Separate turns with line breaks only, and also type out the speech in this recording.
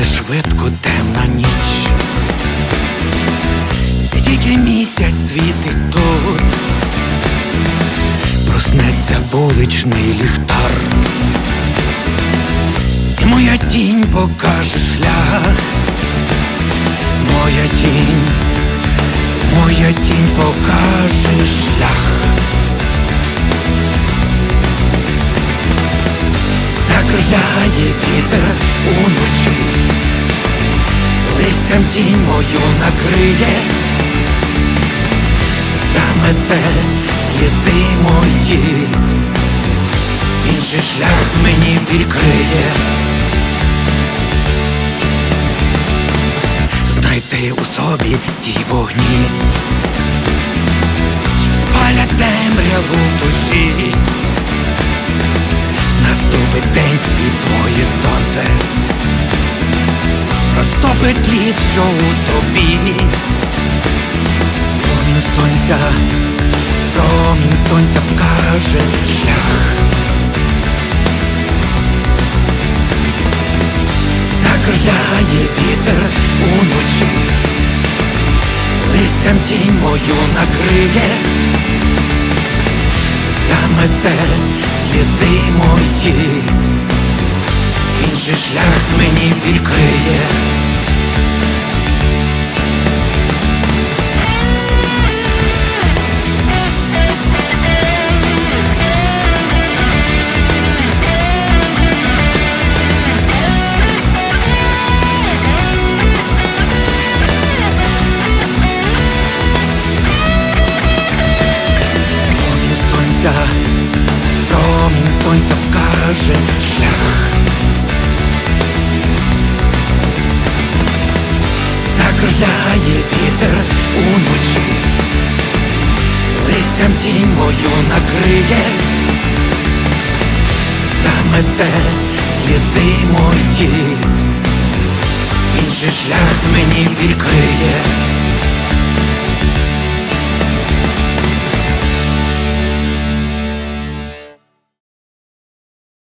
Тане швидко темна ніч, і тільки місяць світить тут, проснеться вуличний ліхтар, і моя тінь покаже шлях, моя тінь, моя тінь покаже шлях. Закружляє вітер. Листям тінь мою накриє, замете сліди мої, інший шлях мені відкриє. Знайти у собі ті вогні, спалять темряву в душі. Наступить день і твоє сонце Розтопить лід, у тобі. Промінь сонця, промінь сонця вкаже шлях. Закружляє вітер уночі. Листям тінь мою накриє. Замете сліди мої, шлях мені відкриє. Закружляє вітер уночі, листям тінь мою накриє, замете сліди мої, інший шлях мені відкриє.